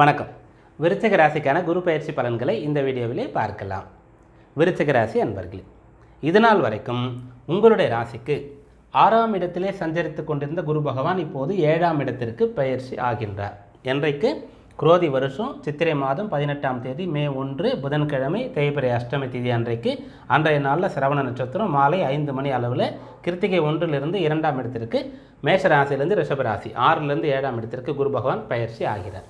வணக்கம். விருச்சக ராசிக்கான குரு பயிற்சி பலன்களை இந்த வீடியோவிலே பார்க்கலாம். விருச்சக ராசி அன்பர்களே இதனால் வரைக்கும் உங்களுடைய ராசிக்கு ஆறாம் இடத்திலே சஞ்சரித்து கொண்டிருந்த குரு பகவான் இப்போது ஏழாம் இடத்திற்கு பயிற்சி ஆகின்றார். என்றைக்கு? குரோதி வருஷம் சித்திரை மாதம் பதினெட்டாம் தேதி மே ஒன்று புதன்கிழமை தேய்பிரை அஷ்டமி தேதி அன்றைக்கு. அன்றைய நாளில் சிரவண நட்சத்திரம் மாலை ஐந்து மணி அளவில் கிருத்திகை ஒன்றிலிருந்து இரண்டாம் இடத்திற்கு மேஷராசியிலிருந்து ரிஷபராசி ஆறிலிருந்து ஏழாம் இடத்திற்கு குரு பகவான் பயிற்சி ஆகிறார்.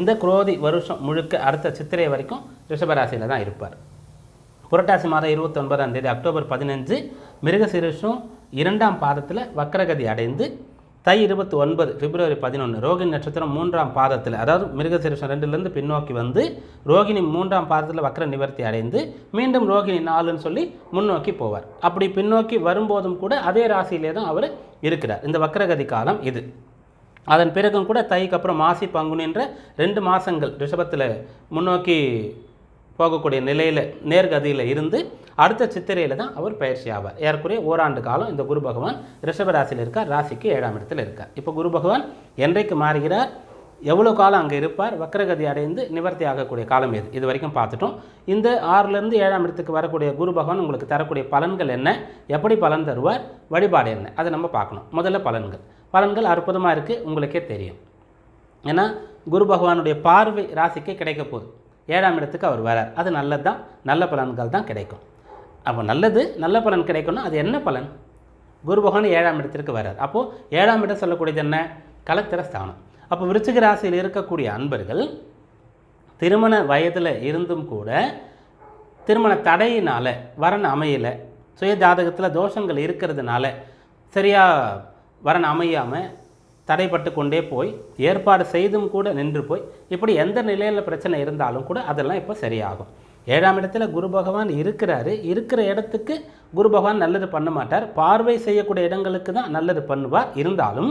இந்த குரோதி வருஷம் முழுக்க அடுத்த சித்திரை வரைக்கும் ரிஷபராசியில் தான் இருப்பார். புரட்டாசி மாதம் இருபத்தொன்பதாம் தேதி அக்டோபர் பதினஞ்சு மிருகசீரிஷம் இரண்டாம் பாதத்தில் வக்கரகதி அடைந்து தை இருபத்தி ஒன்பது பிப்ரவரி பதினொன்று ரோகிணி நட்சத்திரம் மூன்றாம் பாதத்தில் அதாவது மிருகசீரிஷம் ரெண்டுலேருந்து பின்னோக்கி வந்து ரோகிணி மூன்றாம் பாதத்தில் வக்கர நிவர்த்தி அடைந்து மீண்டும் ரோகிணி நாலுன்னு சொல்லி முன்னோக்கி போவார். அப்படி பின்னோக்கி வரும்போதும் கூட அதே ராசியிலே தான் அவர் இருக்கிறார். இந்த வக்கரகதி காலம் இது. அதன் பிறகும் கூட தைக்கு அப்புறம் மாசி பங்குனின்ற ரெண்டு மாதங்கள் ரிஷபத்தில் முன்னோக்கி போகக்கூடிய நிலையில் நேர்கதியில் இருந்து அடுத்த சித்திரையில் தான் அவர் பயிற்சி ஆவார். ஏறக்குறைய ஓராண்டு காலம் இந்த குரு பகவான் ரிஷப ராசியில் இருக்கார் ராசிக்கு ஏழாம் இடத்தில் இருக்கார். இப்போ குரு பகவான் என்றைக்கு மாறுகிறார்? எவ்வளோ காலம் அங்கே இருப்பார்? வக்ரகதி அடைந்து நிவர்த்தி ஆகக்கூடிய காலம் எது? இது வரைக்கும் பார்த்துட்டோம். இந்த ஆறுலேருந்து ஏழாம் இடத்துக்கு வரக்கூடிய குரு பகவான் உங்களுக்கு தரக்கூடிய பலன்கள் என்ன? எப்படி பலன் தருவார்? வழிபாடு என்ன? அதை நம்ம பார்க்கணும். முதல்ல பலன்கள். பலன்கள் அற்புதமாக இருக்குது உங்களுக்கே தெரியும். ஏன்னா குரு பகவானுடைய பார்வை ராசிக்கு கிடைக்க போகுது. ஏழாம் இடத்துக்கு அவர் வரார். அது நல்லது தான் நல்ல பலன்கள் தான் கிடைக்கும். அப்போ நல்லது நல்ல பலன் கிடைக்கும்னா அது என்ன பலன்? குரு பகவான் ஏழாம் இடத்திற்கு வரார். அப்போது ஏழாம் இடம் சொல்லக்கூடியது என்ன? கலத்திர ஸ்தானம். அப்போ விருச்சிக ராசியில் இருக்கக்கூடிய அன்பர்கள் திருமண வயதில் இருந்தும் கூட திருமண தடையினால் வரன் அமையலை சுய ஜாதகத்தில் தோஷங்கள் இருக்கிறதுனால சரியாக வரன் அமையாமல் தடைப்பட்டு கொண்டே போய் ஏற்பாடு செய்தும் கூட நின்று போய் இப்படி எந்த நிலையில் பிரச்சனை இருந்தாலும் கூட அதெல்லாம் இப்போ சரியாகும். ஏழாம் இடத்துல குரு பகவான் இருக்கிறாரு. இருக்கிற இடத்துக்கு குரு பகவான் நல்லது பண்ண மாட்டார். பார்வை செய்யக்கூடிய இடங்களுக்கு தான் நல்லது பண்ணுவார். இருந்தாலும்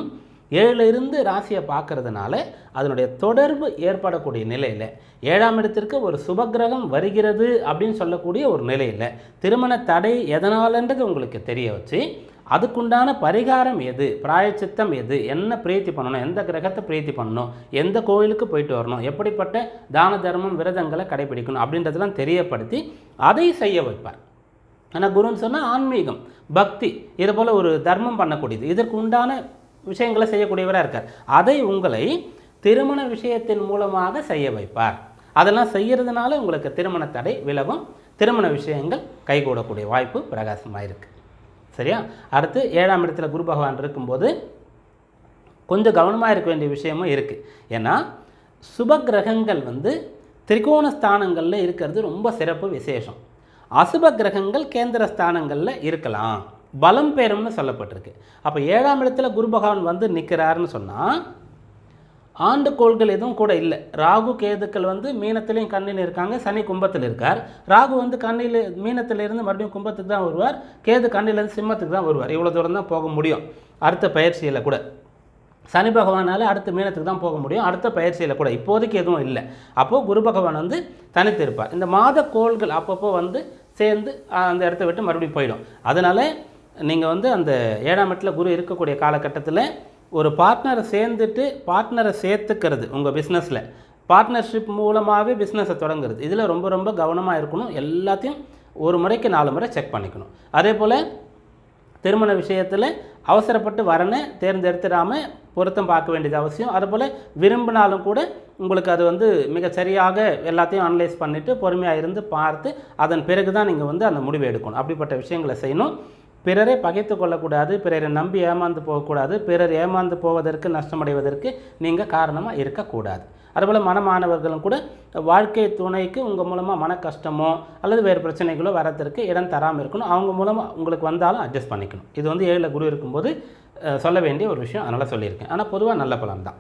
ஏழிலிருந்து ராசியை பார்க்கறதுனால அதனுடைய தொடர்பு ஏற்படக்கூடிய நிலையில் ஏழாம் இடத்திற்கு ஒரு சுபக்கிரகம் வருகிறது அப்படின்னு சொல்லக்கூடிய ஒரு நிலையில் திருமண தடை எதனாலன்றது உங்களுக்கு தெரிய வச்சு அதுக்குண்டான பரிகாரம் எது? பிராயச்சித்தம் எது? என்ன பிரீத்தி பண்ணணும்? எந்த கிரகத்தை பிரீத்தி பண்ணணும்? எந்த கோயிலுக்கு போயிட்டு வரணும்? எப்படிப்பட்ட தான தர்மம் விரதங்களை கடைபிடிக்கணும்? அப்படின்றதெல்லாம் தெரியப்படுத்தி அதை செய்ய வைப்பார். ஆனால் குருன்னு சொன்னால் ஆன்மீகம் பக்தி இது போல் ஒரு தர்மம் பண்ணக்கூடியது. இதற்கு உண்டான விஷயங்களை செய்யக்கூடியவராக இருக்கார். அதை உங்களை திருமண விஷயத்தின் மூலமாக செய்ய வைப்பார். அதெல்லாம் செய்கிறதுனால உங்களுக்கு திருமண தடை விலகும். திருமண விஷயங்கள் கைகூடக்கூடிய வாய்ப்பு பிரகாசமாக இருக்குது சரியா? அடுத்து ஏழாம் இடத்துல குரு பகவான் இருக்கும்போது கொஞ்சம் கவனமாக இருக்க வேண்டிய விஷயமும் இருக்குது ஏன்னா சுப கிரகங்கள் வந்து திரிகோண ஸ்தானங்களில் இருக்கிறது ரொம்ப சிறப்பு விசேஷம். அசுப கிரகங்கள் கேந்திர ஸ்தானங்களில் இருக்கலாம். பலம் பெறும்னு சொல்லப்பட்டிருக்கு. அப்போ ஏழாம் இடத்துல குரு பகவான் வந்து நிற்கிறாருன்னு சொன்னால் ஆண்டு கோள்கள் எதுவும் கூட இல்லை. ராகு கேதுக்கள் வந்து மீனத்திலையும் கண்ணில் இருக்காங்க சனி கும்பத்தில் இருக்கார். ராகு வந்து கண்ணில் மீனத்தில் இருந்து மறுபடியும் கும்பத்துக்கு தான் வருவார். கேது கண்ணிலேருந்து சிம்மத்துக்கு தான் வருவார். இவ்வளோ தூரம் தான் போக முடியும். அடுத்த பயிற்சியில் கூட. சனி பகவானால் அடுத்த மீனத்துக்கு தான் போக முடியும். அடுத்த பயிற்சியில் கூட. இப்போதைக்கு எதுவும் இல்லை. அப்போது குரு பகவான் வந்து தனித்திருப்பார். இந்த மாத கோள்கள் அப்பப்போ வந்து சேர்ந்து அந்த இடத்த விட்டு மறுபடியும் போயிடும். அதனால் நீங்கள் வந்து அந்த ஏழாம் இடத்துல குரு இருக்கக்கூடிய காலகட்டத்தில் ஒரு பார்ட்னரை சேர்ந்துட்டு பார்ட்னரை சேர்த்துக்கிறது உங்கள் பிஸ்னஸில் பார்ட்னர்ஷிப் மூலமாகவே பிஸ்னஸை தொடங்குறது. இதில் ரொம்ப ரொம்ப கவனமாக இருக்கணும். எல்லாத்தையும் ஒரு முறைக்கு நாலு முறை செக் பண்ணிக்கணும். அதே போல் திருமண விஷயத்தில் அவசரப்பட்டு வரனை தேர்ந்தெடுத்துடாமல் பொருத்தம் பார்க்க வேண்டியது அவசியம். அதுபோல் விரும்பினாலும் கூட உங்களுக்கு அது வந்து மிக சரியாக எல்லாத்தையும் அனலைஸ் பண்ணிவிட்டு பொறுமையாக இருந்து பார்த்து அதன் பிறகு தான் நீங்கள் வந்து அந்த முடிவை எடுக்கணும். அப்படிப்பட்ட விஷயங்களை செய்யணும். பிறரை பகைத்து கொள்ளக்கூடாது பிறரை நம்பி ஏமாந்து போகக்கூடாது பிறர் ஏமாந்து போவதற்கு நஷ்டமடைவதற்கு நீங்கள் காரணமாக இருக்கக்கூடாது. அதுபோல் மனமானவர்களும் கூட வாழ்க்கை துணைக்கு உங்கள் மூலமாக மன கஷ்டமோ அல்லது வேறு பிரச்சனைகளோ வரத்திற்கு இடம் தராமல் இருக்கணும். அவங்க மூலமாக உங்களுக்கு வந்தாலும் அட்ஜஸ்ட் பண்ணிக்கணும். இது வந்து ஏழில் குரு இருக்கும்போது சொல்ல வேண்டிய ஒரு விஷயம் அதனால் சொல்லியிருக்கேன். ஆனால் பொதுவாக நல்ல பலன் தான்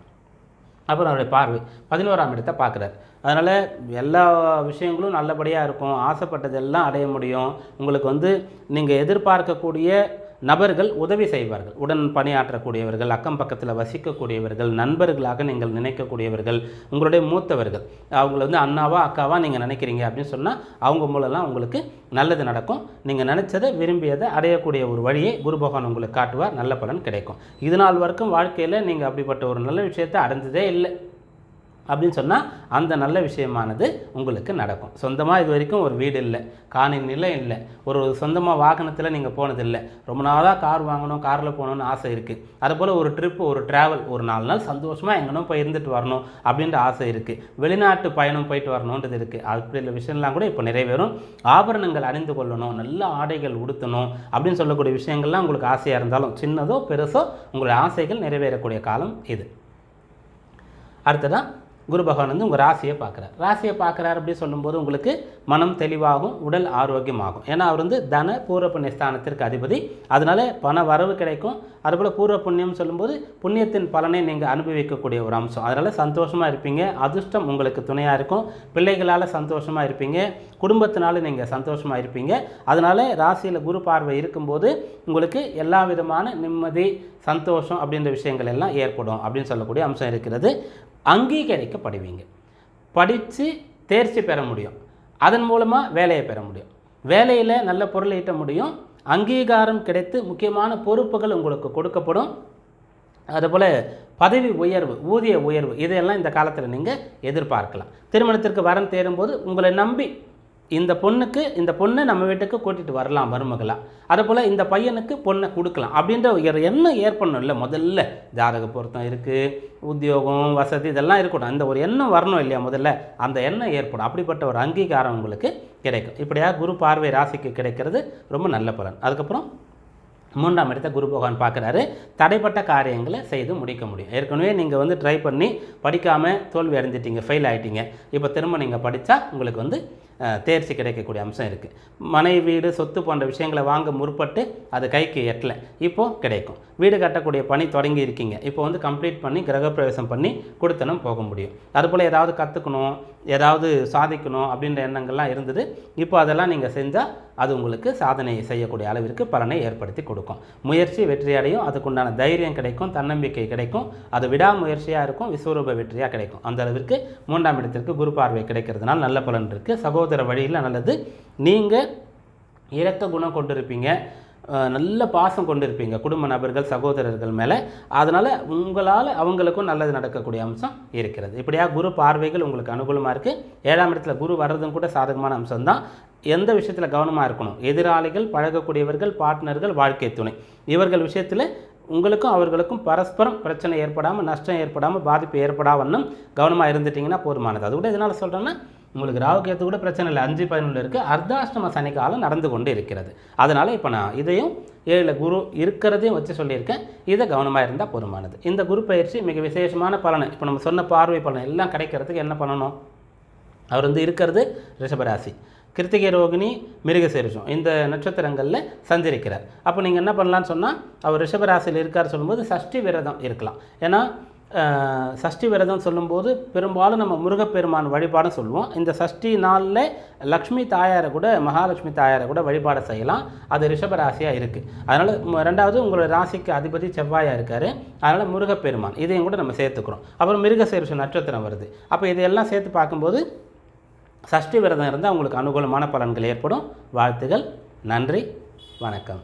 அப்புறம் அவருடைய பார்வை. பதினோராம் இடத்தை பார்க்குறாரு. அதனால் எல்லா விஷயங்களும் நல்லபடியாக இருக்கும். ஆசைப்பட்டதெல்லாம் அடைய முடியும். உங்களுக்கு வந்து நீங்கள் எதிர்பார்க்கக்கூடிய நபர்கள் உதவி செய்வார்கள். உடன் பணியாற்றக்கூடியவர்கள் அக்கம் பக்கத்தில் வசிக்கக்கூடியவர்கள் நண்பர்களாக நீங்கள் நினைக்கக்கூடியவர்கள் உங்களுடைய மூத்தவர்கள். அவங்கள வந்து அண்ணாவா அக்காவா நீங்கள் நினைக்கிறீங்க அப்படின்னு சொன்னால் அவங்க மூலம்லாம் உங்களுக்கு நல்லது நடக்கும். நீங்கள் நினச்சதை விரும்பியதை அடையக்கூடிய ஒரு வழியை குரு பகவான் உங்களுக்கு காட்டுவார். நல்ல பலன் கிடைக்கும். இது நாள் வரைக்கும் வாழ்க்கையில் நீங்கள் அப்படிப்பட்ட ஒரு நல்ல விஷயத்தை அடைஞ்சதே இல்லை. அப்படின்னு சொன்னால் அந்த நல்ல விஷயமானது உங்களுக்கு நடக்கும். சொந்தமாக இது வரைக்கும் ஒரு வீடு இல்லை காணி நிலம் இல்லை ஒரு சொந்தமாக வாகனத்தில் நீங்கள் போனதில்லை ரொம்ப நாளாக கார் வாங்கணும் காரில் போகணும்னு ஆசை இருக்குது அதுபோல் ஒரு ட்ரிப் ஒரு ட்ராவல் ஒரு நாலு நாள் சந்தோஷமாக எங்கேனோ போய் இருந்துட்டு வரணும் அப்படின்ற ஆசை இருக்குது வெளிநாட்டு பயணம் போயிட்டு வரணுன்றது இருக்குது அப்படி உள்ள விஷயம்லாம் கூட இப்போ நிறைவேறும். ஆபரணங்கள் அணிந்து கொள்ளணும் நல்ல ஆடைகள் உடுத்தணும் அப்படின்னு சொல்லக்கூடிய விஷயங்கள்லாம் உங்களுக்கு ஆசையாக இருந்தாலும் சின்னதோ பெருசோ உங்களுடைய ஆசைகள் நிறைவேறக்கூடிய காலம் இது. அடுத்ததான் குரு பகவான் வந்து உங்கள் ராசியை பார்க்குறார். ராசியை பார்க்குறாரு அப்படி சொல்லும்போது உங்களுக்கு மனம் தெளிவாகும் உடல் ஆரோக்கியமாகும். ஏன்னா அவர் வந்து தன பூர்வ புண்ணிய ஸ்தானத்திற்கு அதிபதி. அதனால பண வரவு கிடைக்கும். அதுபோல் பூர்வ புண்ணியம் சொல்லும்போது புண்ணியத்தின் பலனை நீங்கள் அனுபவிக்கக்கூடிய ஒரு அம்சம். அதனால் சந்தோஷமாக இருப்பீங்க. அதிர்ஷ்டம் உங்களுக்கு துணையாக இருக்கும். பிள்ளைகளால் சந்தோஷமாக இருப்பீங்க. குடும்பத்தினால நீங்கள் சந்தோஷமாக இருப்பீங்க. அதனால் ராசியில் குரு பார்வை இருக்கும்போது உங்களுக்கு எல்லா விதமான நிம்மதி சந்தோஷம் அப்படின்ற விஷயங்கள் எல்லாம் ஏற்படும் அப்படின்னு சொல்லக்கூடிய அம்சம் இருக்கிறது. அங்கீகரிக்கப்படுவீங்க. படித்து தேர்ச்சி பெற முடியும். அதன் மூலமாக வேலையை பெற முடியும். வேலையில் நல்ல பொருளை ஈட்ட முடியும். அங்கீகாரம் கிடைத்து முக்கியமான பொறுப்புகள் உங்களுக்கு கொடுக்கப்படும். அதுபோல் பதவி உயர்வு ஊதிய உயர்வு இதையெல்லாம் இந்த காலத்தில் நீங்கள் எதிர்பார்க்கலாம். திருமணத்திற்கு வரன் தேடும்போது உங்களை நம்பி இந்த பொண்ணுக்கு இந்த பொண்ணை நம்ம வீட்டுக்கு கூட்டிகிட்டு வரலாம் மருமகளாக அதுபோல் இந்த பையனுக்கு பொண்ணை கொடுக்கலாம். அப்படின்ற ஒரு எண்ணம் ஏற்படணும் இல்லை முதல்ல. ஜாதக பொருத்தம் இருக்குது உத்தியோகம் வசதி இதெல்லாம் இருக்கட்டும். அந்த ஒரு எண்ணம் வரணும் இல்லையா முதல்ல? அந்த எண்ணம் ஏற்படும். அப்படிப்பட்ட ஒரு அங்கீகாரம் உங்களுக்கு கிடைக்கும். இப்படியா குரு பார்வை ராசிக்கு கிடைக்கிறது ரொம்ப நல்ல பலன். அதுக்கப்புறம் மூன்றாம் இடத்தை குரு பகவான் பார்க்குறாரு. தடைப்பட்ட காரியங்களை செய்து முடிக்க முடியும். ஏற்கனவே நீங்கள் வந்து ட்ரை பண்ணி படிக்காமல் தோல்வி அடைஞ்சிட்டீங்க ஃபெயில் ஆகிட்டீங்க இப்போ திரும்ப நீங்கள் படித்தா உங்களுக்கு வந்து தேர்ச்சி கிடைக்கக்கூடிய அம்சம் இருக்குது மனை வீடு சொத்து போன்ற விஷயங்களை வாங்க முற்பட்டு அது கைக்கு எட்டலை. இப்போது கிடைக்கும். வீடு கட்டக்கூடிய பணி தொடங்கி இருக்கீங்க. இப்போ வந்து கம்ப்ளீட் பண்ணி கிரகப்பிரவேசம் பண்ணி கொடுத்தனும் போக முடியும். அதுபோல் ஏதாவது கற்றுக்கணும் ஏதாவது சாதிக்கணும் அப்படின்ற எண்ணங்கள்லாம் இருந்தது. இப்போ அதெல்லாம் நீங்கள் செஞ்சால் அது உங்களுக்கு சாதனை செய்யக்கூடிய அளவிற்கு பலனை ஏற்படுத்தி கொடுக்கும். முயற்சி வெற்றி அடையும். அதுக்குண்டான தைரியம் கிடைக்கும். தன்னம்பிக்கை கிடைக்கும். அது விடாமுயற்சியாக இருக்கும். விஸ்வரூப வெற்றியாக கிடைக்கும். அந்த அளவிற்கு மூன்றாம் இடத்திற்கு குரு பார்வை கிடைக்கிறதுனால நல்ல பலன் இருக்குது சகோதர வழியில் நல்லது. நீங்கள் இரக்க குணம் கொண்டிருப்பீங்க. நல்ல பாசம் கொண்டிருப்பீங்க. குடும்ப நபர்கள் சகோதரர்கள் மேலே. அதனால் உங்களால் அவங்களுக்கும் நல்லது நடக்கக்கூடிய அம்சம் இருக்கிறது. இப்படியா குரு பார்வைகள் உங்களுக்கு அனுகூலமாக இருக்குது ஏழாம் இடத்துல குரு வர்றதும் கூட சாதகமான அம்சம் தான். எந்த விஷயத்தில் கவனமாக இருக்கணும்? எதிராளிகள் பழகக்கூடியவர்கள் பார்ட்னர்கள் வாழ்க்கை துணை. இவர்கள் விஷயத்தில் உங்களுக்கும் அவர்களுக்கும் பரஸ்பரம் பிரச்சனை ஏற்படாமல் நஷ்டம் ஏற்படாமல் பாதிப்பு ஏற்படாமன்னும் கவனமாக இருந்துட்டிங்கன்னா போதுமானது. அது கூட எதனால் சொல்கிறேன்னா உங்களுக்கு ராகு கேத்து கூட பிரச்சனை இல்லை. அஞ்சு பதினொன்று இருக்குது அர்த்தாஷ்டம சனிக்காலம் நடந்து கொண்டு இருக்கிறது. அதனால் இப்போ நான் இதையும் ஏழில் குரு இருக்கிறதையும் வச்சு சொல்லியிருக்கேன். இதை கவனமாக இருந்தால் போதுமானது. இந்த குரு பயிற்சி மிக விசேஷமான பலன். இப்போ நம்ம சொன்ன பார்வை பலன் எல்லாம் கிடைக்கிறதுக்கு என்ன பண்ணணும்? அவர் வந்து இருக்கிறது ரிஷபராசி. கிருத்திகை ரோகிணி மிருகசீரிஷம் இந்த நட்சத்திரங்களில் சஞ்சரிக்கிறார். அப்போ நீங்கள் என்ன பண்ணலான்னு சொன்னால் அவர் ரிஷபராசியில் இருக்கார் சொல்லும்போது சஷ்டி விரதம் இருக்கலாம். ஏன்னா சஷ்டி விரதம் சொல்லும்போது பெரும்பாலும் நம்ம முருகப்பெருமான் வழிபாடும் சொல்லுவோம். இந்த சஷ்டி நாளில் லக்ஷ்மி தாயாரை கூட மகாலட்சுமி தாயாரை கூட வழிபாடு செய்யலாம். அது ரிஷபராசியாக இருக்குது அதனால் ரெண்டாவது உங்களோட ராசிக்கு அதிபதி செவ்வாயாக இருக்கார். அதனால் முருகப்பெருமான் இதையும் கூட நம்ம சேர்த்துக்கிறோம். அப்புறம் மிருகசீரிஷம் நட்சத்திரம் வருது. அப்போ இதையெல்லாம் சேர்த்து பார்க்கும்போது சஷ்டி விரதம் இருந்தால் உங்களுக்கு அனுகூலமான பலன்கள் ஏற்படும். வாழ்த்துகள். நன்றி. வணக்கம்.